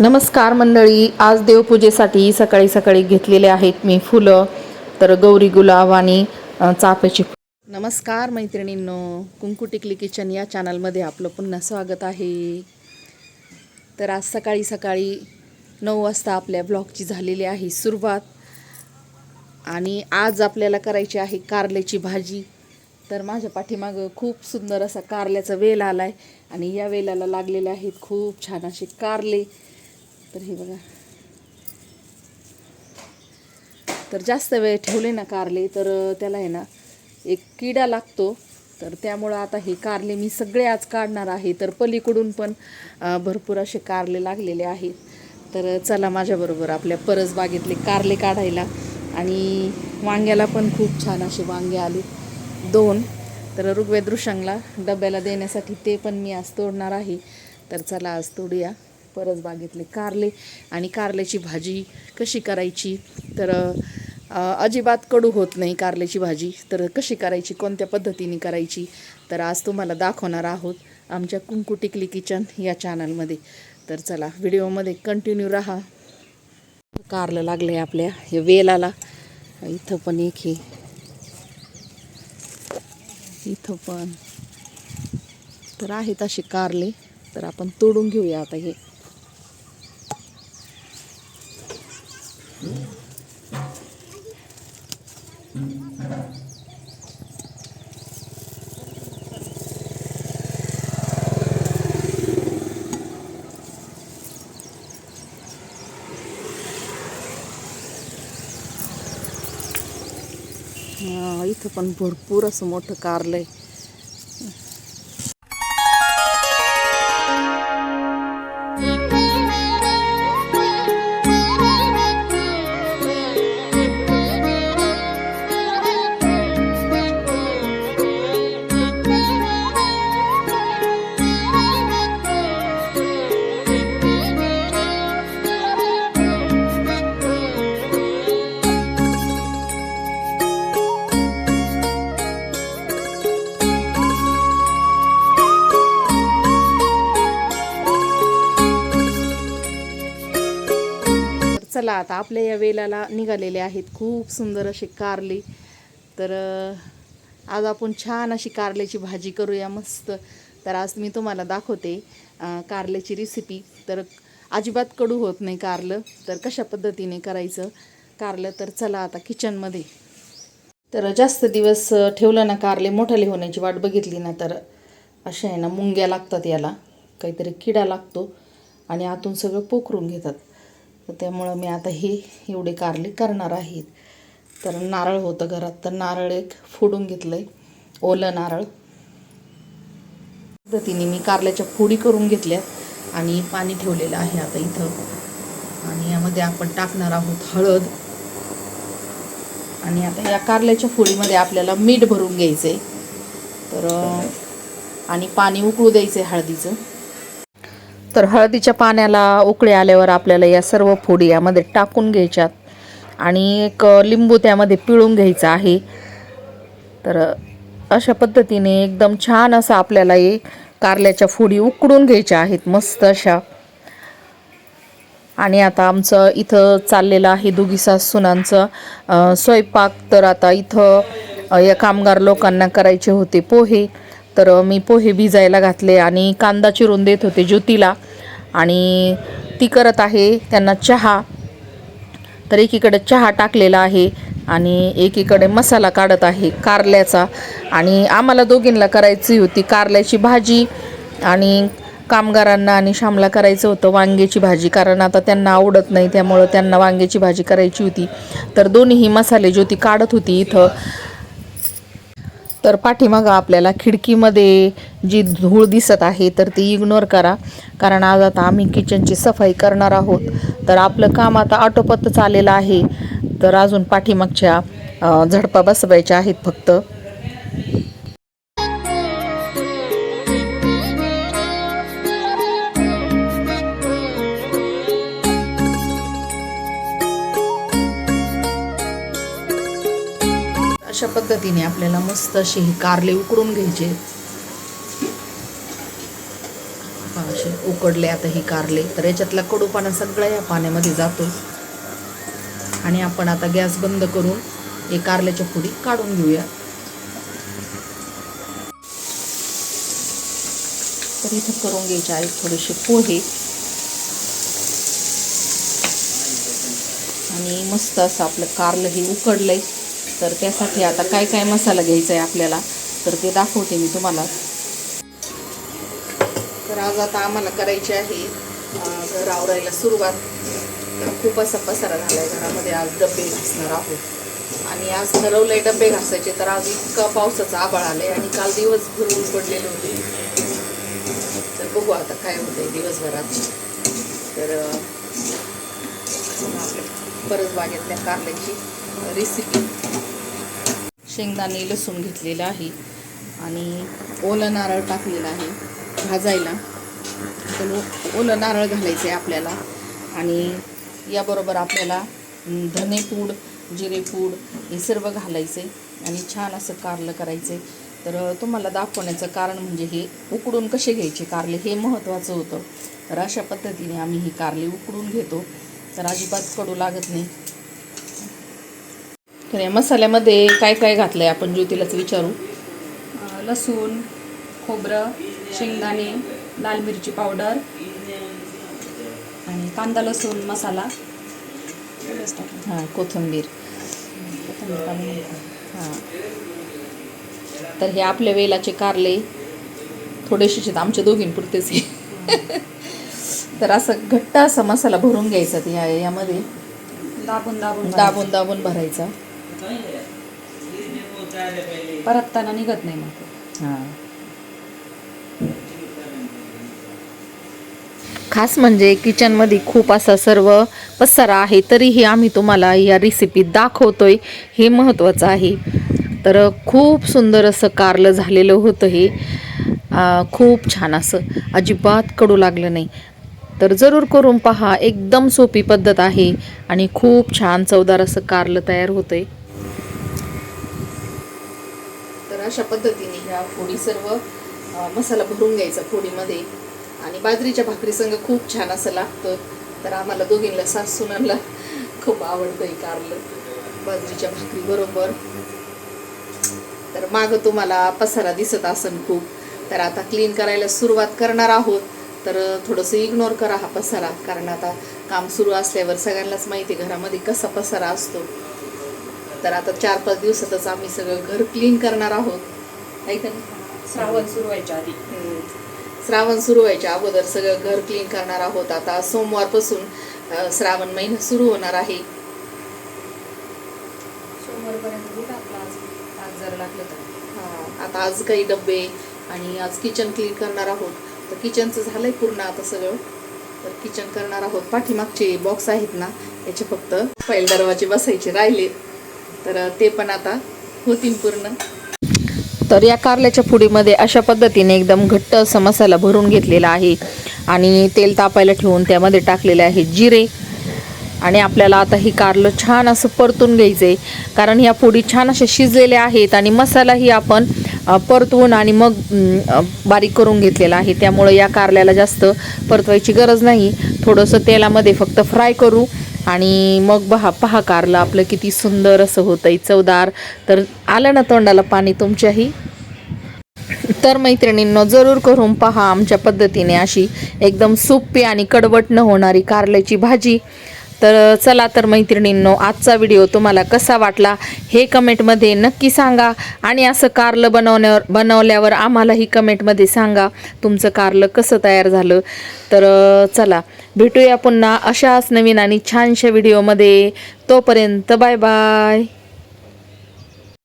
नमस्कार मंडळी. आज देवपूजेसाठी सकाळी सकाळी घेतलेले आहेत मी फुलं तर गौरी गुलाब आणि चाफ्याची नमस्कार मैत्रिणींनो. कुंकू टिकली किचन या चॅनलमध्ये आपलं पुन्हा स्वागत आहे. तर आज सकाळी सकाळी नऊ वाजता आपल्या ब्लॉगची झालेली आहे सुरुवात. आणि आज आपल्याला करायची आहे कारल्याची भाजी. तर माझ्या पाठीमागं खूप सुंदर असा कारल्याचा वेल आला आहे आणि या वेलाला लागलेले आहेत खूप छान असे कारले. तर हे बघा. तर जास्त वेळ ठेवले ना कारले तर त्याला आहे ना एक किडा लागतो. तर त्यामुळं आता हे कारले मी सगळे आज काढणार आहे. तर पलीकडून पण भरपूर असे कारले लागलेले आहेत. तर चला माझ्याबरोबर आपल्या परसबागेतले कारले काढायला. आणि वांग्याला पण खूप छान असे वांगे आले. दोन. तर ऋग्वेद ऋषंगला डब्याला देण्यासाठी ते पण मी आज तोडणार आहे. तर चला आज तोडूया. परसबागेतले कारले आणि कारल्याची भाजी कशी करायची? तर अजिबात कडू होत नाही कारल्याची भाजी. तर कशी करायची? कोणत्या पद्धतीने करायची? तर आज तुम्हाला दाखवणार आहोत आमच्या कुंकू टिकली किचन या चॅनलमध्ये. तर चला व्हिडिओमध्ये कंटिन्यू राहा. कारलं लागलं आहे आपल्या हे वेलाला. इथं पण एक हे. इथं पण. तर आहेत असे कारले. तर आपण तोडून घेऊया आता हे. इथं पण भरपूर असं मोठं कारलं आहे आता आपल्या या वेलाला निघालेले आहेत. खूप सुंदर असे कारले. तर आज आपण छान अशी कारल्याची भाजी करूया मस्त. तर आज मी तुम्हाला दाखवते कारल्याची रेसिपी तर अजिबात कडू होत नाही कारलं. तर कशा पद्धतीने करायचं? कारलं तर चला आता किचनमध्ये तर जास्त दिवस ठेवलं ना कारले मोठाले होण्याची वाट बघितली ना तर अशा आहे ना मुंग्या लागतात याला. काहीतरी किडा लागतो आणि आतून सगळं पोखरून घेतात. तर त्यामुळं मी आता हे एवढे कारले करणार आहेत तर नारळ होतं घरात तर नारळ एक फोडून घेतलं आहे ओलं नारळ. पद्धतीने मी कारल्याच्या फोडी करून घेतल्या आणि पाणी ठेवलेलं आहे आता इथं. आणि यामध्ये आपण टाकणार आहोत हळद. आणि आता या कारल्याच्या फोडीमध्ये आपल्याला मीठ भरून घ्यायचं आहे तर आणि पाणी उकळू द्यायचं आहे हळदीचं. तर हळदीच्या पाण्याला उकळी आल्यावर आपल्याला या सर्व फोडी यामध्ये टाकून घ्यायच्यात. आणि एक लिंबू त्यामध्ये पिळून घ्यायचं आहे. तर अशा पद्धतीने एकदम छान असं आपल्याला हे कारल्याच्या फोडी उकडून घ्यायच्या आहेत मस्त अशा. आणि आता आमचं इथं चाललेलं आहे दोघी सासूनांचं स्वयंपाक. तर आता इथं या कामगार लोकांना करायचे होते पोहे. तर मी पोहे भिजायला घातले आणि कांदा चिरून देत होते ज्योतीला. आणि ती करत आहे त्यांना चहा. तर एकीकडे चहा टाकलेला आहे आणि एकीकडे मसाला काढत आहे कारल्याचा. आणि आम्हाला दोघींना करायची होती कारल्याची भाजी आणि कामगारांना आणि श्यामला करायचं होतं वांग्याची भाजी कारण आता त्यांना आवडत नाही त्यामुळं त्यांना वांग्याची भाजी करायची होती. तर दोन्हीही मसाले ज्योती काढत होती इथं. तर पाठीमागं आपल्याला खिडकीमध्ये जी धूळ दिसत आहे तर ती इग्नोर करा. कारण आज आता आम्ही किचनची सफाई करणार आहोत. तर आपलं काम आता आटोपतच आलेलं आहे. तर अजून पाठीमागच्या झडपा बसवायच्या आहेत फक्त. पद्धतीने आपल्याला मस्त असे हे कारले उकडून घ्यायचे. असे उकडले आता हे कारले. तर याच्यातला कडूपाना सगळा या पाण्यामध्ये जातो. आणि आपण आता गॅस बंद करून हे कारल्याच्या पुडी काढून घेऊया. तर इथं करून घ्यायचे आहेत थोडेसे पोहे. आणि मस्त असं आपलं कारलं हे उकडलंय. तर त्यासाठी आता काय काय मसाला घ्यायचा आहे आपल्याला तर ते दाखवते मी तुम्हाला. तर आज आता आम्हाला करायची आहे रावरायला घर आवरायला सुरुवात. खूप असा पसारा झाला आहे घरामध्ये आज डबे घासणार आहोत. आणि आज ठरवलंय डबे घासायचे तर आज इतका पावसाचं आबाळ आहे आणि काल दिवसभर ऊन पडलेले होते. तर बघू आता काय होतंय दिवसभरात. तर परत बागेतल्या कारल्याची रेसिपी शेंगदाणे लसूण घेतलेलं आहे आणि ओलं नारळ टाकलेलं आहे भाजायला. तर ओलं नारळ घालायचं आहे आपल्याला आणि याबरोबर आपल्याला धनेपूड जिरेपूड हे सर्व घालायचं आहे आणि छान असं कारलं करायचं आहे तर तुम्हाला दाखवण्याचं कारण म्हणजे हे उकडून कसे घ्यायचे कारले हे महत्त्वाचं होतं. तर अशा पद्धतीने आम्ही ही कारले उकडून घेतो. तर अजिबात कडू लागत नाही. तर या मसाल्यामध्ये काय काय घातलं आहे आपण ज्योतीलाच विचारू? लसूण खोबरं शेंगदाणे लाल मिरची पावडर आणि कांदा लसूण मसाला. हां कोथिंबीर. हां. तर हे आपल्या वेलाचे कारले. थोडेसे आमच्या दोघींपुरतेच. आहे तर असं घट्ट असा मसाला भरून घ्यायचा ते या यामध्ये. दाबून दाबून दाबून दाबून भरायचं. परतताना निघत नाही मग. हां. खास म्हणजे किचनमध्ये खूप असा सर्व पसारा आहे तरीही आम्ही तुम्हाला या रेसिपीत दाखवतोय हे महत्त्वाचं आहे. तर खूप सुंदर असं कारलं झालेलं होतं हे. आ, खूप छान असं. अजिबात कडू लागलं नाही. तर जरूर करून पहा एकदम सोपी पद्धत आहे आणि खूप छान चवदार असं कारलं तयार होतंय. तर अशा पद्धतीने ह्या फोडी सर्व मसाला भरून घ्यायचा फोडीमध्ये. आणि बाजरीच्या भाकरीसंग खूप छान असं लागतं. तर आम्हाला दोघींना सासूनांना खूप आवडतं आहे कारलं बाजरीच्या भाकरी बरोबर. तर मागं तुम्हाला पसारा दिसत असन खूप. तर आता क्लीन करायला सुरुवात करणार आहोत. तर थोडंसं इग्नोर करा हा पसारा. कारण आता काम सुरू असल्यावर सगळ्यांनाच माहिती आहे घरामध्ये कसा पसारा असतो. तर आता चार पाच दिवसातच आम्ही सगळं घर क्लीन करणार आहोत. आहे का नाही? श्रावण सुरू व्हायच्या आधी. श्रावण सुरू व्हायच्या अगोदर सगळं घर क्लीन करणार आहोत. आता सोमवारपासून श्रावण महिना सुरू होणार आहे. सोमवारपर्यंत आज? आज जर लागलं तर. हा, आता आज काही डब्बे आणि आज किचन क्लीन करणार आहोत. तर किचनचं झालंय पूर्ण आता सगळं. तर किचन करणार आहोत. पाठीमागचे बॉक्स आहेत ना त्याचे फक्त पहिल दरवाजे बसायचे राहिले. तर ते पण आता होतील पूर्ण. तर या कारल्याच्या पुडीमध्ये अशा पद्धतीने एकदम घट्ट असा मसाला भरून घेतलेला आहे. आणि तेल तापायला ठेवून त्यामध्ये टाकलेले आहे जिरे. आणि आपल्याला आता ही कारलं छान असं परतून घ्यायचं आहे कारण ह्या फुडी छान अशा शिजलेल्या आहेत आणि मसालाही आपण परतवून आणि मग बारीक करून घेतलेला आहे. त्यामुळं या कारल्याला जास्त परतवायची गरज नाही. थोडंसं तेलामध्ये फक्त फ्राय करू. आणि मग पहा पहा कारलं आपलं किती सुंदर असं होतंय चवदार. तर आलं ना तोंडाला पाणी तुमच्याही? तर मैत्रिणींनो जरूर करून पहा आमच्या पद्धतीने अशी एकदम सोपी आणि कडवट न होणारी कारल्याची भाजी. तर चला तर मैत्रिणींनो आजचा व्हिडिओ तुम्हाला कसा वाटला हे कमेंटमध्ये नक्की सांगा. आणि असं कारलं बनवण्यावर बनवल्यावर आम्हालाही कमेंटमध्ये सांगा तुमचं कारलं कसं तयार झालं. तर चला भेटूया पुन्हा अशाच नवीन आणि छानशा व्हिडिओमध्ये. तोपर्यंत बाय बाय.